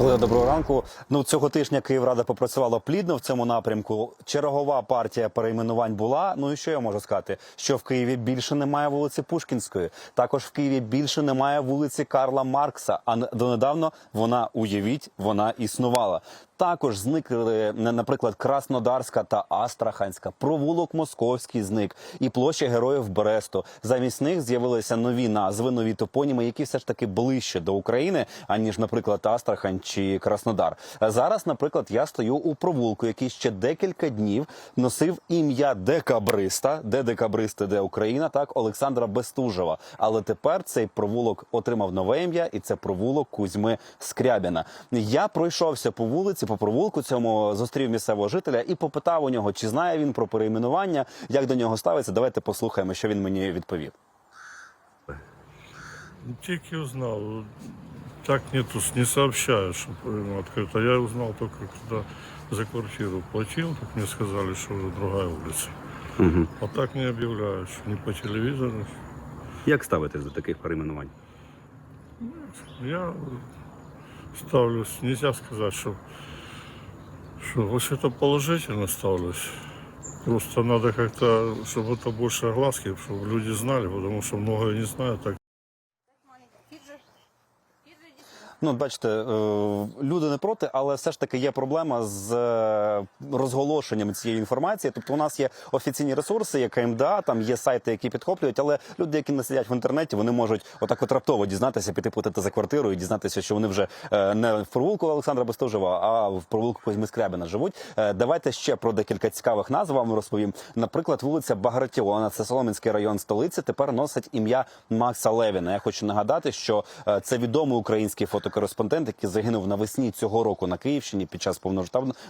Коли доброго ранку. Ну цього тижня Київрада попрацювала плідно в цьому напрямку. Чергова партія перейменувань була. Ну і що я можу сказати? Що в Києві більше немає вулиці Пушкінської. Також в Києві більше немає вулиці Карла Маркса. А донедавно вона уявіть, вона існувала. Також зникли, на- наприклад, Краснодарська та Астраханська, провулок Московський зник і площа Героїв Бресту. Замість них з'явилися нові назви, нові топоніми, які все ж таки ближче до України, аніж, наприклад, Астрахань чи Краснодар. Зараз, наприклад, я стою у провулку, який ще декілька днів носив ім'я декабриста, де декабристи, де Україна, так Олександра Бестужева. Але тепер цей провулок отримав нове ім'я, і це провулок Кузьми Скрябіна. Я пройшовся по вулиці, по провулку цьому зустрів місцевого жителя і попитав у нього, чи знає він про перейменування, як до нього ставиться. Давайте послухаємо, що він мені відповів. Тільки узнал. Так нету, не сообщаю, что ему открыто. Я узнал только, когда за квартиру платил, так мне сказали, что уже другая улица. А так не объявляют, что ни по телевизору. Як ставитесь до таких перейменувань? Я ставлюсь, нельзя сказать, что, что вообще это положительно ставлюсь. Просто надо как-то, чтобы это больше огласки, чтобы люди знали, потому что многое не знают, так Ну, бачите, е, люди не проти, але все ж таки є проблема з е, розголошенням цієї інформації. Тобто, у нас є офіційні ресурси, є КМДА, там є сайти, які підхоплюють, але люди, які не сидять в інтернеті, вони можуть отак от раптово дізнатися, піти платити за квартиру і дізнатися, що вони вже е, не в провулку Олександра Бестужева, а в провулку Кузьми Скрябіна живуть. Давайте ще про декілька цікавих назв вам розповім. Наприклад, вулиця Багратіона, це Солом'янський район столиці, тепер носить ім'я Макса Левіна. Я хочу нагадати, що це відомий український фотокореспондент, який загинув навесні цього року на Київщині під час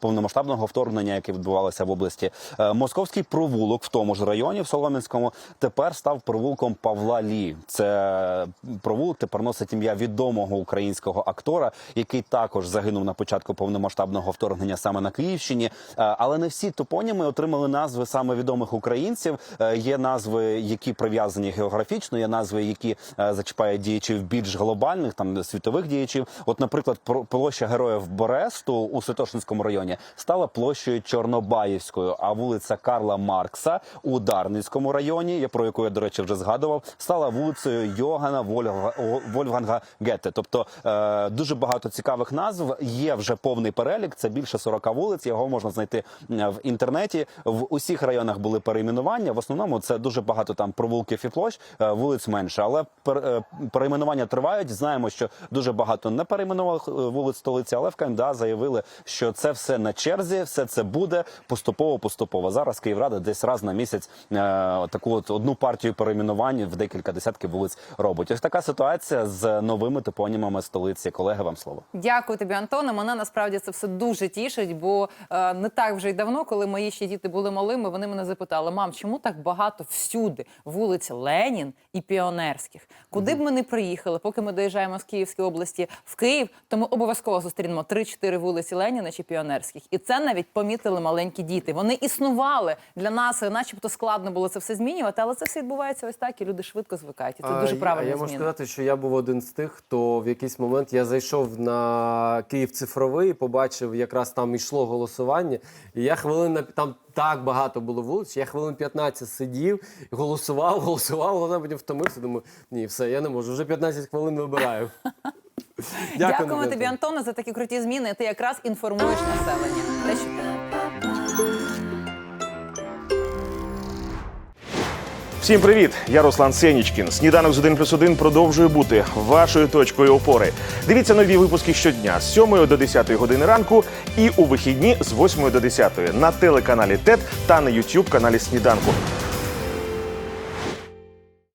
повномасштабного вторгнення, яке відбувалося в області. Е, Московський провулок в тому ж районі, в Солом'янському, тепер став провулком Павла Лі. Це провулок тепер носить ім'я відомого українського актора, який також загинув на початку повномасштабного вторгнення саме на Київщині. Е, Але не всі топоніми отримали назви саме відомих українців. Е, Є назви, які прив'язані географічно, є назви, які зачіпають діячів більш глобальних, там світових діячів. От, наприклад, площа Героїв Боресту у Святошинському районі стала площею Чорнобаївською, а вулиця Карла Маркса у Дарницькому районі, про яку я, до речі, вже згадував, стала вулицею Йогана Вольга- Вольфганга Гетте. Тобто е, дуже багато цікавих назв. Є вже повний перелік. Це більше 40 вулиць. Його можна знайти е, в інтернеті. В усіх районах були перейменування. В основному це дуже багато там провулків і площ, е, вулиць менше. Але пер, е, перейменування тривають. Знаємо, що дуже багато не перейменували е, вулиць столиці, але в КМДА заявили, що це все на черзі, все це буде поступово, поступово. Зараз Київрада десь раз на місяць е, таку от одну партію перейменувань в декілька десятків вулиць робить. Ось така ситуація з новими топонімами столиці. Колеги, вам слово. Дякую тобі, Антоне. Мене насправді це все дуже тішить, бо е, не так вже й давно, коли мої ще діти були малими, вони мене запитали: мам, чому так багато всюди вулиць Ленін і Піонерських? Куди б ми не приїхали, поки ми доїжджаємо з Київської області в Київ, то ми обов'язково зустрінемо 3-4 вулиці Леніна чи Піонерських. І це навіть помітили маленькі діти. Вони існували для нас, е, начебто складно було це все змінювати, але це все відбувається ось так, і люди швидко звикають. І це дуже правильно. Я можу сказати, що я був один з тих, хто в якийсь момент я зайшов на Київ цифровий, побачив, якраз там йшло голосування. І я хвилин на там так багато було вулиць. Я хвилин 15 сидів, голосував, голосував, головне потім втомився. Думаю, ні, все, я не можу. Вже 15 хвилин вибираю. Дякуємо Дякую, тобі, Антоне, за такі круті зміни. Ти якраз інформуєш населення. Те, що ти. Всім привіт! Я Руслан Сенічкін. Сніданок з 1 плюс 1 продовжує бути вашою точкою опори. Дивіться нові випуски щодня з 7 до 10 години ранку і у вихідні з 8 до 10 на телеканалі ТЕТ та на YouTube каналі Сніданку.